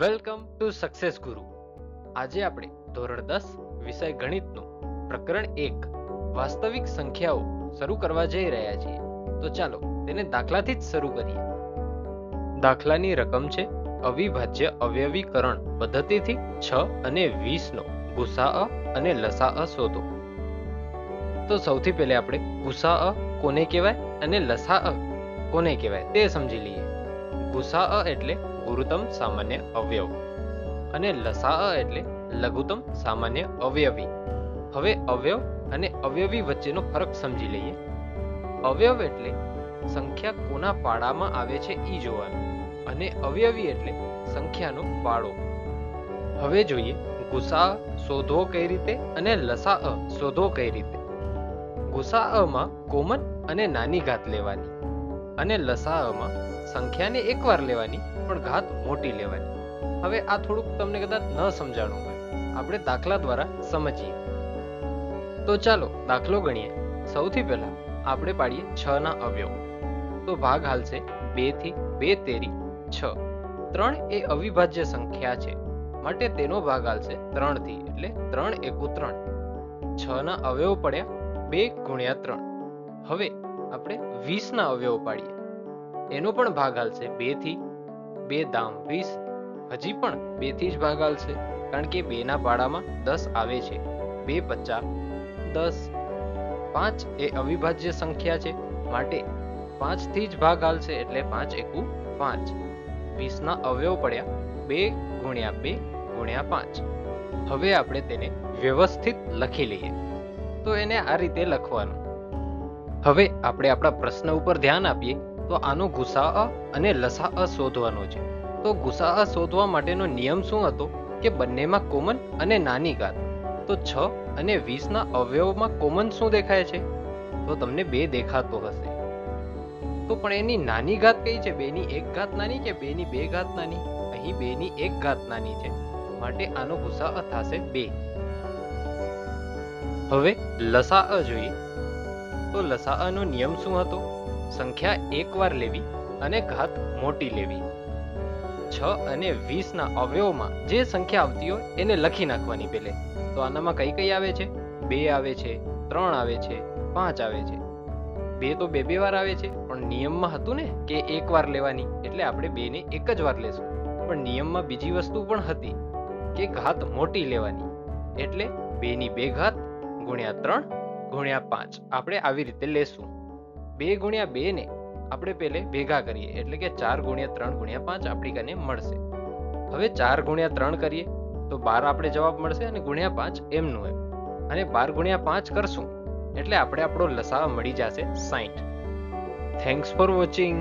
Welcome to success ગુરુ આજે આપણે ધોરણ દસ વિષય ગણિતનું પ્રકરણ એક, વાસ્તવિક સંખ્યાઓ શરૂ કરવા જઈ રહ્યા છીએ. તો ચાલો તેને દાખલાથી જ શરૂ કરીએ. દાખલાની રકમ છે અવિભાજ્ય અવયવીકરણ પદ્ધતિથી છ અને વીસનો ગુસાઅ અને લસાઅ શોધો. તો સૌથી પહેલા આપણે ગુસાઅ કોને કહેવાય અને લસાઅ કોને કહેવાય તે સમજી લઈએ. ગુસાઅ એટલે ગુરુતમ સામાન્ય અવયવ. અને લસાઅ એટલે લઘુત્તમ સામાન્ય અવયવી. હવે અવયવ અને અવયવી વચ્ચેનો ફરક સમજી લઈએ. અવયવ એટલે સંખ્યા કોના પાડામાં આવે છે એ જોવાનું. અને અવયવી એટલે સંખ્યાનો પાડો. હવે જોઈએ ગુસા શોધવો કઈ રીતે અને લસાઅ શોધવો કઈ રીતે. ગુસાઅમાં કોમન અને નાની ઘાત લેવાની. અને લસાઅમાં સંખ્યાને એકવાર લેવાની, પણ ઘાત મોટી લેવાની. હવે આ થોડુંક તમને કદાચ ન સમજાણું હોય. આપણે દાખલા દ્વારા સમજીએ. તો ચાલો, દાખલો ગણીએ. સૌથી પહેલા આપણે પાડીએ છ ના અવયવ. તો ભાગ હાલશે બેથી બે તેરી છ. ત્રણ એ અવિભાજ્ય સંખ્યા છે. માટે તેનો ભાગ હાલશે ત્રણથી, એટલે ત્રણ એકુ ત્રણ. છ ના અવયવ પડ્યા બે ગુણ્યા ત્રણ. હવે આપણે વીસ ના અવયવ પાડીએ. એનો પણ ભાગ હાલશે બેથી બે દામ વીસ, હજી પણ બેથી જ ભાગ હાલશે, કારણ કે બે ના પાડામાં દસ આવે છે, બે પચાસ, દસ, પાંચ એ અવિભાજ્ય સંખ્યા છે, માટે પાંચથી જ ભાગ હાલશે એટલે પાંચ એકુ પાંચ. વીસ ના અવયવ પડ્યા બે ગુણ્યા બે ગુણ્યા પાંચ. હવે આપણે તેને વ્યવસ્થિત લખી લઈએ. તો એને આ રીતે લખવાનું. હવે આપણે આપણા પ્રશ્ન ઉપર ધ્યાન આપીએ. તો આનો ગુસાઅ અને લસાઅ શોધવાનો છે. તો ગુસાઅ શોધવા માટેનો નિયમ શું હતો? કે બંનેમાં કોમન અને નાની ઘાત. તો છ અને વીસના અવયવમાં કોમન શું દેખાય છે? તો તમને બે દેખાતો હશે. તો પણ એની નાની ઘાત કઈ છે? બેની એક ઘાત નાની કે બેની બે ઘાત નાની? અહીં બેની એક ઘાત નાની છે. માટે આનો ગુસાઅ થશે બે. હવે લસાઅ જોઈએ. તો લસાઅનો નિયમ શું હતો? સંખ્યા એકવાર લેવી અને ઘાત મોટી લેવી. છ અને વીસના અવયવમાં જે સંખ્યા આવતી હોય એને લખી નાખવાની પેલે. તો આનામાં કઈ કઈ આવે છે? બે આવે છે, ત્રણ આવે છે, પાંચ આવે છે. બે તો બે બે વાર આવે છે, પણ નિયમમાં હતું ને કે એક વાર લેવાની, એટલે આપણે બે ને એક જ વાર લેશું. પણ નિયમમાં બીજી વસ્તુ પણ હતી કે ઘાત મોટી લેવાની. એટલે બેની બે ઘાત ગુણ્યા ત્રણ ગુણ્યા પાંચ. આપણે આવી રીતે લેશું. બે ગુણ્યા બે ને આપણે પેલે ભેગા કરીએ. એટલે કે ચાર ગુણ્યા ત્રણ ગુણ્યા પાંચ આપણી મળશે. હવે ચાર ગુણ્યા ત્રણ કરીએ તો બાર આપણે જવાબ મળશે અને ગુણ્યા પાંચ એમનું એમ. અને બાર ગુણ્યા પાંચ કરશું એટલે આપણે આપણો લસા મળી જશે સાઈઠ. થેન્ક્સ ફોર વોચિંગ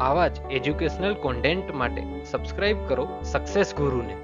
આવા જ એજ્યુકેશનલ કોન્ટેન્ટ માટે સબસ્ક્રાઇબ કરો સક્સેસ ગુરુને.